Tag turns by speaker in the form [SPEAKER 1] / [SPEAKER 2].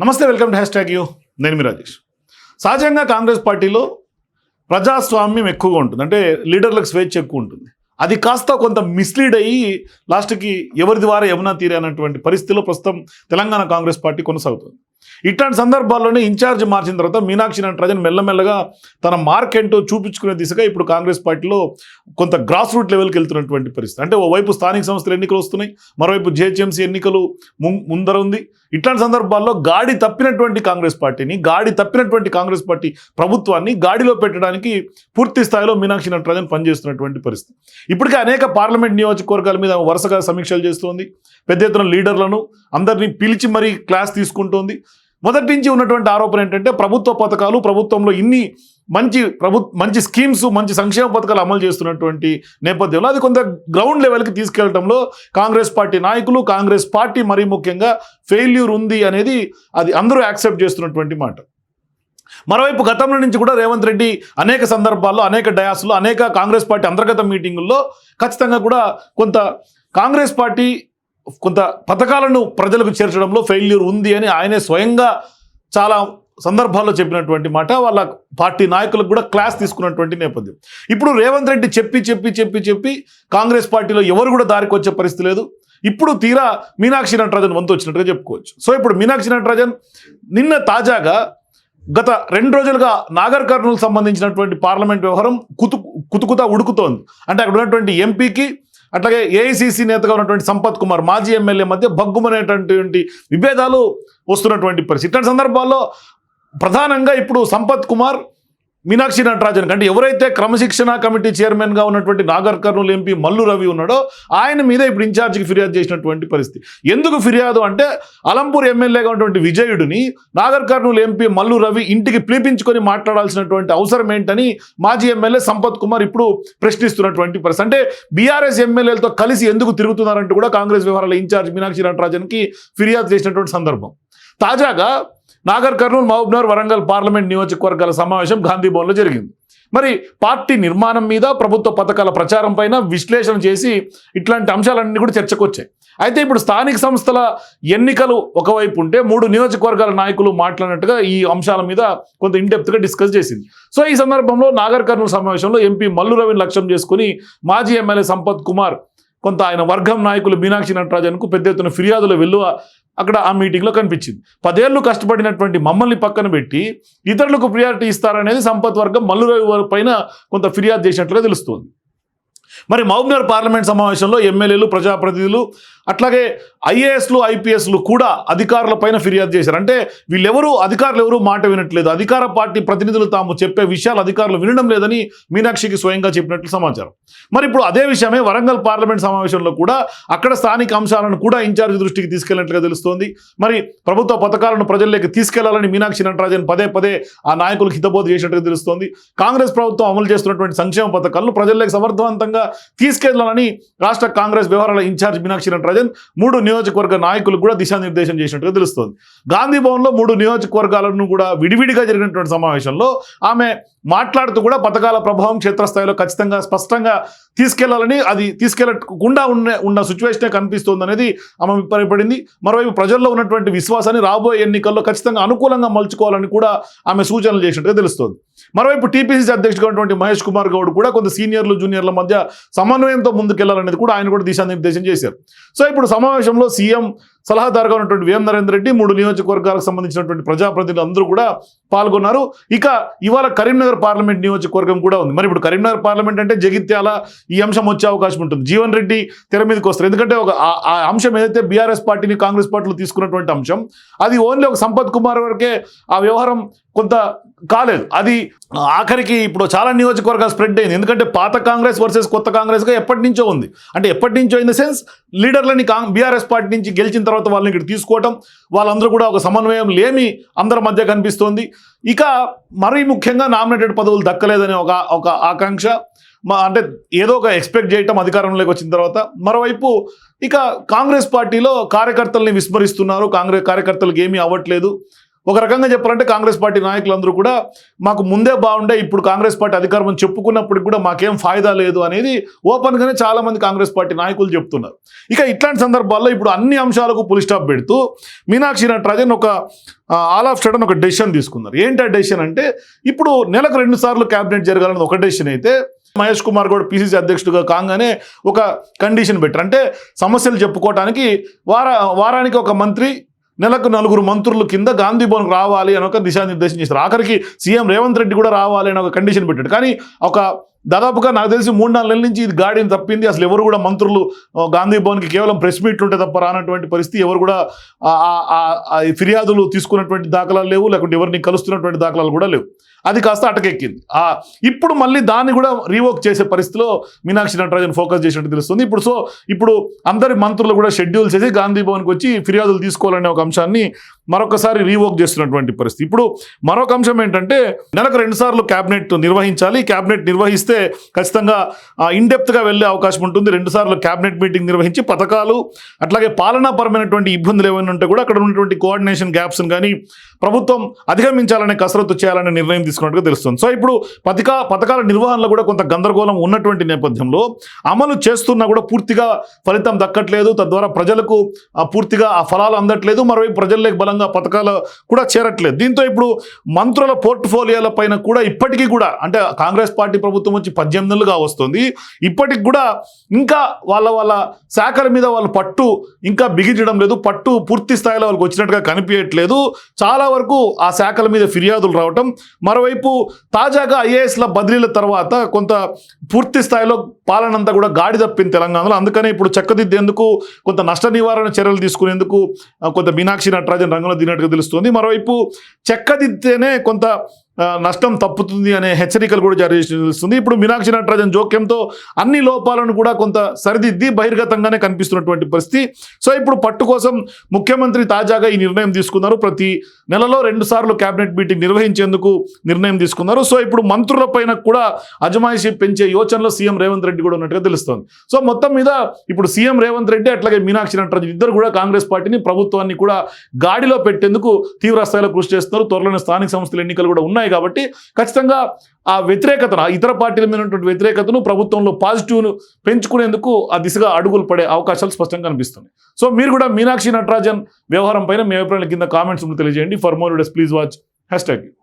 [SPEAKER 1] నమస్తే welcome to hashtag U. నేను మీ రాజేష్. సహజంగా కాంగ్రెస్ పార్టీలో ప్రజాస్వామ్యం ఎక్కువగా ఉంటుంది. అంటే లీడర్లకు స్వేచ్ఛ ఎక్కువ ఉంటుంది. అది కాస్త కొంత మిస్లీడ్ అయ్యి లాస్ట్కి ఎవరి ద్వారా యమునా తీరే అన్నటువంటి పరిస్థితిలో ప్రస్తుతం తెలంగాణ కాంగ్రెస్ పార్టీ కొనసాగుతుంది. ఇట్లాంటి సందర్భాల్లోనే ఇన్ఛార్జ్ మార్చిన తర్వాత మీనాక్షి నటరాజన్ మెల్లమెల్లగా తన మార్క్ ఏంటో చూపించుకునే దిశగా ఇప్పుడు కాంగ్రెస్ పార్టీలో కొంత గ్రాస్ రూట్ లెవెల్కి వెళ్తున్నటువంటి పరిస్థితి. అంటే ఓవైపు స్థానిక సంస్థల ఎన్నికలు వస్తున్నాయి మరోవైపు జిహెచ్ఎంసీ ఎన్నికలు ముందర ఉంది. ఇట్లాంటి సందర్భాల్లో గాడి తప్పినటువంటి కాంగ్రెస్ పార్టీని గాడి తప్పినటువంటి కాంగ్రెస్ పార్టీ ప్రభుత్వాన్ని గాడిలో పెట్టడానికి పూర్తి స్థాయిలో మీనాక్షి నటరాజన్ పనిచేస్తున్నటువంటి పరిస్థితి. ఇప్పటికే అనేక పార్లమెంట్ నియోజకవర్గాల మీద వరుసగా సమీక్షలు చేస్తోంది. పెద్ద ఎత్తున లీడర్లను అందరినీ పిలిచి మరీ క్లాస్ తీసుకుంటోంది. మొదటి నుంచి ఉన్నటువంటి ఆరోపణ ఏంటంటే ప్రభుత్వ పథకాలు ప్రభుత్వంలో ఇన్ని మంచి ప్రభు మంచి స్కీమ్స్ మంచి సంక్షేమ పథకాలు అమలు చేస్తున్నటువంటి నేపథ్యంలో అది కొంత గ్రౌండ్ లెవెల్కి తీసుకెళ్ళడంలో కాంగ్రెస్ పార్టీ నాయకులు కాంగ్రెస్ పార్టీ మరీ ముఖ్యంగా ఫెయిల్యూర్ ఉంది అనేది అది అందరూ యాక్సెప్ట్ చేస్తున్నటువంటి మాట. మరోవైపు గతంలో నుంచి కూడా రేవంత్ రెడ్డి అనేక సందర్భాల్లో అనేక డయాస్లో అనేక కాంగ్రెస్ పార్టీ అంతర్గత మీటింగుల్లో ఖచ్చితంగా కూడా కొంత కాంగ్రెస్ పార్టీ కొంత పథకాలను ప్రజలకు చేర్చడంలో ఫెయిల్యూర్ ఉంది అని ఆయనే స్వయంగా చాలా సందర్భాల్లో చెప్పినటువంటి మాట. వాళ్ళ పార్టీ నాయకులకు కూడా క్లాస్ తీసుకున్నటువంటి నేపథ్యం. ఇప్పుడు రేవంత్ రెడ్డి చెప్పి చెప్పి చెప్పి చెప్పి కాంగ్రెస్ పార్టీలో ఎవరు కూడా దారికి వచ్చే పరిస్థితి లేదు. ఇప్పుడు తీరా మీనాక్షి నటరాజన్ వంతు వచ్చినట్టుగా చెప్పుకోవచ్చు. సో ఇప్పుడు మీనాక్షి నటరాజన్ నిన్న తాజాగా గత రెండు రోజులుగా నాగర్ కర్నూలు సంబంధించినటువంటి పార్లమెంట్ వ్యవహారం కుతు కుతుకుతా ఉడుకుతోంది. అంటే అక్కడ ఉన్నటువంటి ఎంపీకి అట్లాగే ఏఐసిసి నేతగా ఉన్నటువంటి సంపత్ కుమార్ మాజీ ఎమ్మెల్యే మధ్య భగ్గుమనేటటువంటి విభేదాలు వస్తున్నటువంటి పరిస్థితి. ఇట్లాంటి సందర్భాల్లో ప్రధానంగా ఇప్పుడు సంపత్ కుమార్ మీనాక్షి నటరాజన్ అంటే ఎవరైతే క్రమశిక్షణ కమిటీ చైర్మన్గా ఉన్నటువంటి నాగర్ కర్నూలు ఎంపీ మల్లు రవి ఉన్నాడో ఆయన మీద ఇప్పుడు ఇన్ఛార్జికి ఫిర్యాదు చేసినటువంటి పరిస్థితి. ఎందుకు ఫిర్యాదు అంటే అలంపూర్ ఎమ్మెల్యేగా ఉన్నటువంటి విజయుడిని నాగర్ కర్నూలు ఎంపీ మల్లు రవి ఇంటికి పిలిపించుకొని మాట్లాడాల్సినటువంటి అవసరం ఏంటని మాజీ ఎమ్మెల్యే సంపత్ కుమార్ ఇప్పుడు ప్రశ్నిస్తున్నటువంటి పరిస్థితి. అంటే బీఆర్ఎస్ ఎమ్మెల్యేలతో కలిసి ఎందుకు తిరుగుతున్నారంటూ కూడా కాంగ్రెస్ వ్యవహారాల ఇన్ఛార్జ్ మీనాక్షి నటరాజన్కి ఫిర్యాదు చేసినటువంటి సందర్భం. తాజాగా నాగర్ కర్నూలు మహబూబ్నగర్ వరంగల్ పార్లమెంట్ నియోజకవర్గాల సమావేశం గాంధీ భవన్లో జరిగింది. మరి పార్టీ నిర్మాణం మీద ప్రభుత్వ పథకాల ప్రచారం పైన విశ్లేషణ చేసి ఇట్లాంటి అంశాలన్నీ కూడా చర్చకు వచ్చాయి. అయితే ఇప్పుడు స్థానిక సంస్థల ఎన్నికలు ఒకవైపు ఉంటే మూడు నియోజకవర్గాల నాయకులు మాట్లాడినట్టుగా ఈ అంశాల మీద కొంత ఇన్డెప్త్గా డిస్కస్ చేసింది. సో ఈ సందర్భంలో నాగర్ కర్నూలు సమావేశంలో ఎంపీ మల్లు రవిని లక్ష్యం చేసుకుని మాజీ ఎమ్మెల్యే సంపత్ కుమార్ కొంత ఆయన వర్గం నాయకులు మీనాక్షి నటరాజన్కు పెద్ద ఎత్తున ఫిర్యాదుల వెల్లువ అక్కడ ఆ మీటింగ్లో కనిపించింది. పదేళ్ళు కష్టపడినటువంటి మమ్మల్ని పక్కన పెట్టి ఇతరులకు ప్రియారిటీ ఇస్తారనేది సంపత్ వర్గం మల్లు పైన కొంత ఫిర్యాదు చేసినట్లుగా తెలుస్తోంది. మరి మహబూబ్నగర్ పార్లమెంట్ సమావేశంలో ఎమ్మెల్యేలు ప్రజాప్రతినిధులు అట్లాగే ఐఏఎస్లు ఐపీఎస్లు కూడా అధికారుల పైన ఫిర్యాదు చేశారు. అంటే వీళ్ళెవరూ? అధికారులు ఎవరూ మాట వినట్లేదు. అధికార పార్టీ ప్రతినిధులు తాము చెప్పే విషయాలు అధికారులు వినడం లేదని మీనాక్షికి స్వయంగా చెప్పినట్లు సమాచారం. మరి ఇప్పుడు అదే విషయమే వరంగల్ పార్లమెంట్ సమావేశంలో కూడా అక్కడ స్థానిక అంశాలను కూడా ఇన్ఛార్జ్ దృష్టికి తీసుకెళ్ళినట్లుగా తెలుస్తోంది. మరి ప్రభుత్వ పథకాలను ప్రజల్లోకి తీసుకెళ్ళాలని మీనాక్షి నటరాజన్ పదే పదే ఆ నాయకులకు హితబోధ చేసినట్టుగా తెలుస్తోంది. కాంగ్రెస్ ప్రభుత్వం అమలు చేస్తున్నటువంటి సంక్షేమ పథకాలను ప్రజల్లోకి సమర్థవంతంగా తీసుకెళ్ళాలని రాష్ట్ర కాంగ్రెస్ వ్యవహారాల ఇన్ఛార్జ్ మీనాక్షి నటరాజన్ మూడు నియోజకవర్గ నాయకులకు కూడా దిశానిర్దేశం చేసినట్టుగా తెలుస్తోంది. గాంధీ భవన్లో మూడు నియోజకవర్గాలను కూడా విడివిడిగా జరిగినటువంటి సమావేశంలో ఆమె మాట్లాడుతూ కూడా పథకాల ప్రభావం క్షేత్రస్థాయిలో ఖచ్చితంగా స్పష్టంగా తీసుకెళ్ళాలని అది తీసుకెళ్ళకుండా ఉన్న ఉన్న సిచ్యువేషనే కనిపిస్తోంది అనేది ఆమె అభిప్రాయపడింది. మరోవైపు ప్రజల్లో ఉన్నటువంటి విశ్వాసాన్ని రాబోయే ఎన్నికల్లో ఖచ్చితంగా అనుకూలంగా మలుచుకోవాలని కూడా ఆమె సూచనలు చేసినట్టుగా తెలుస్తోంది. మరోవైపు టీపీసీసీ అధ్యక్షుడు ఉన్నటువంటి మహేష్ కుమార్ గౌడ్ కూడా కొంత సీనియర్లు జూనియర్ల మధ్య సమన్వయంతో ముందుకెళ్ళాలనేది కూడా ఆయన కూడా దిశానిర్దేశం చేశారు. సో ఇప్పుడు సమావేశంలో సీఎం సలహాదారుగా ఉన్నటువంటి వేం నరేందర్ రెడ్డి మూడు నియోజకవర్గాలకు సంబంధించినటువంటి ప్రజాప్రతినిధులు అందరూ కూడా పాల్గొన్నారు. ఇక ఇవాళ కరీంనగర్ పార్లమెంట్ నియోజకవర్గం కూడా ఉంది. మరి ఇప్పుడు కరీంనగర్ పార్లమెంట్ అంటే జగిత్యాల ఈ అంశం వచ్చే అవకాశం ఉంటుంది. జీవన్ రెడ్డి తెర మీదకి వస్తారు. ఎందుకంటే ఒక ఆ- అంశం ఏదైతే బీఆర్ఎస్ పార్టీని కాంగ్రెస్ పార్టీలు తీసుకున్నటువంటి అంశం అది ఓన్లీ ఒక సంపత్ కుమార్ వరకే ఆ వ్యవహారం కొంత కాలేదు. అది ఆఖరికి ఇప్పుడు చాలా నియోజకవర్గాలు స్ప్రెడ్ అయింది. ఎందుకంటే పాత కాంగ్రెస్ వర్సెస్ కొత్త కాంగ్రెస్గా ఎప్పటి నుంచో ఉంది. అంటే ఎప్పటి నుంచో ఇన్ ద సెన్స్ లీడర్లని కాంగ్ బీఆర్ఎస్ పార్టీ నుంచి గెలిచిన తర్వాత వాళ్ళని ఇక్కడ తీసుకోవటం వాళ్ళందరూ కూడా ఒక సమన్వయం లేమి అందరి మధ్య కనిపిస్తోంది. ఇక మరీ ముఖ్యంగా నామినేటెడ్ పదవులు దక్కలేదనే ఒక ఒక ఆకాంక్ష. మా అంటే ఏదో ఒక ఎక్స్పెక్ట్ చేయటం అధికారంలోకి వచ్చిన తర్వాత మరోవైపు ఇక కాంగ్రెస్ పార్టీలో కార్యకర్తల్ని విస్మరిస్తున్నారు. కాంగ్రెస్ కార్యకర్తలకు ఏమీ అవ్వట్లేదు. ఒక రకంగా చెప్పాలంటే కాంగ్రెస్ పార్టీ నాయకులందరూ కూడా మాకు ముందే బాగుండే ఇప్పుడు కాంగ్రెస్ పార్టీ అధికారం చెప్పుకున్నప్పటికి కూడా మాకేం ఫాయిదా లేదు అనేది ఓపెన్గానే చాలామంది కాంగ్రెస్ పార్టీ నాయకులు చెప్తున్నారు. ఇక ఇట్లాంటి సందర్భాల్లో ఇప్పుడు అన్ని అంశాలకు పులి స్టాప్ పెడుతూ మీనాక్షి నటరాజన్ ఒక ఆల్ ఆఫ్ సడన్ ఒక డెసిషన్ తీసుకున్నారు. ఏంటి ఆ డెసిషన్ అంటే ఇప్పుడు నెలకు రెండు సార్లు క్యాబినెట్ జరగాలని ఒక డెసిషన్ అయితే మహేష్ కుమార్ గౌడ్ పిసిసి అధ్యక్షుడిగా కాగానే ఒక కండిషన్ పెట్టారు. అంటే సమస్యలు చెప్పుకోవడానికి వార వారానికి ఒక మంత్రి నెలకు నలుగురు మంత్రులు కింద గాంధీ భవన్కు రావాలి అని ఒక దిశానిర్దేశం చేశారు. ఆఖరికి సీఎం రేవంత్ రెడ్డి కూడా రావాలి అని ఒక కండిషన్ పెట్టాడు. కానీ ఒక దాదాపుగా నాకు తెలిసి మూడు నాలుగు నెలల నుంచి ఇది గాడిని తప్పింది. అసలు ఎవరు కూడా మంత్రులు గాంధీ భవన్కి కేవలం ప్రెస్ మీట్లు ఉంటే తప్ప రానటువంటి పరిస్థితి. ఎవరు కూడా ఫిర్యాదులు తీసుకున్నటువంటి దాఖలాలు లేవు లేకుంటే ఎవరిని కలుస్తున్నటువంటి దాఖలాలు కూడా లేవు. అది కాస్త అటకెక్కింది. ఇప్పుడు మళ్ళీ దాన్ని కూడా రీవోక్ చేసే పరిస్థితిలో మీనాక్షి నటరాజన్ ఫోకస్ చేసినట్టు తెలుస్తుంది. ఇప్పుడు సో ఇప్పుడు అందరి మంత్రులు కూడా షెడ్యూల్ చేసి గాంధీ భవన్కి వచ్చి ఫిర్యాదులు తీసుకోవాలనే ఒక అంశాన్ని మరొకసారి రీవోక్ చేస్తున్నటువంటి పరిస్థితి. ఇప్పుడు మరొక అంశం ఏంటంటే నెలకు రెండుసార్లు క్యాబినెట్ నిర్వహించాలి. క్యాబినెట్ నిర్వహిస్తే ఖచ్చితంగా ఇన్డెప్త్గా వెళ్ళే అవకాశం ఉంటుంది. రెండుసార్లు క్యాబినెట్ మీటింగ్ నిర్వహించి పథకాలు అట్లాగే పాలనాపరమైనటువంటి ఇబ్బందులు ఏమైనా ఉంటే కూడా అక్కడ ఉన్నటువంటి కోఆర్డినేషన్ గ్యాప్స్ని కానీ ప్రభుత్వం అధిగమించాలనే కసరత్తు చేయాలనే నిర్ణయం తీసుకున్నట్టుగా తెలుస్తుంది. సో ఇప్పుడు పథకా పథకాల నిర్వహణలో కూడా కొంత గందరగోళం ఉన్నటువంటి నేపథ్యంలో అమలు చేస్తున్నా కూడా పూర్తిగా ఫలితం దక్కట్లేదు. తద్వారా ప్రజలకు ఆ పూర్తిగా ఆ ఫలాలు అందట్లేదు. మరోవైపు ప్రజల్లోకి బలంగా పథకాలు కూడా చేరట్లేదు. దీంతో ఇప్పుడు మంత్రుల పోర్ట్ఫోలియోల పైన కూడా ఇప్పటికీ కూడా అంటే కాంగ్రెస్ పార్టీ ప్రభుత్వం వచ్చి పద్దెనిమిది నెలలుగా వస్తుంది. ఇప్పటికి కూడా ఇంకా వాళ్ళ వాళ్ళ శాఖల మీద వాళ్ళ పట్టు ఇంకా బిగించడం లేదు. పట్టు పూర్తి స్థాయిలో వాళ్ళకి వచ్చినట్టుగా కనిపించట్లేదు. చాలా వరకు ఆ శాఖల మీద ఫిర్యాదులు రావటం. మరోవైపు తాజాగా ఐఏఎస్ల బదిలీల తర్వాత కొంత పూర్తి స్థాయిలో పాలనంతా కూడా గాడి తప్పింది తెలంగాణలో. అందుకనే ఇప్పుడు చక్కదిద్దేందుకు కొంత నష్ట నివారణ చర్యలు తీసుకునేందుకు కొంత మీనాక్షి నటరాజన్ రంగంలో దిగినట్టుగా తెలుస్తుంది. మరోవైపు చెక్కదిద్దేనే కొంత నష్టం తప్పుతుంది అనే హెచ్చరికలు కూడా జారీ చేసి తెలుస్తుంది. ఇప్పుడు మీనాక్షి నటరాజన్ జోక్యంతో అన్ని లోపాలను కూడా కొంత సరిదిద్ది బహిర్గతంగానే కనిపిస్తున్నటువంటి పరిస్థితి. సో ఇప్పుడు పట్టు కోసం ముఖ్యమంత్రి తాజాగా ఈ నిర్ణయం తీసుకున్నారు. ప్రతి నెలలో రెండు సార్లు కేబినెట్ మీటింగ్ నిర్వహించేందుకు నిర్ణయం తీసుకున్నారు. సో ఇప్పుడు మంత్రుల పైన కూడా అజమాయిషీ పెంచే యోచనలో సీఎం రేవంత్ రెడ్డి కూడా ఉన్నట్టుగా తెలుస్తోంది. సో మొత్తం మీద ఇప్పుడు సీఎం రేవంత్ రెడ్డి అట్లాగే మీనాక్షి నటరాజన్ ఇద్దరు కూడా కాంగ్రెస్ పార్టీని ప్రభుత్వాన్ని కూడా గాడిలో పెట్టేందుకు తీవ్ర స్థాయిలో కృషి చేస్తున్నారు. త్వరలోనే స్థానిక సంస్థల ఎన్నికలు కూడా ఉన్నాయి. కాబట్టి ఖచ్చితంగా ఆ వ్యతిరేకతను ఇతర పార్టీల మీద ఉన్నటువంటి వ్యతిరేకతను ప్రభుత్వంలో పాజిటివ్ను పెంచుకునేందుకు ఆ దిశగా అడుగులు పడే అవకాశాలు స్పష్టంగా కనిపిస్తున్నాయి. సో మీరు కూడా మీనాక్షి నటరాజన్ వ్యవహారం పైన మీ అభిప్రాయాల కింద కామెంట్స్ తెలియజేయండి. For more videos please watch hashtag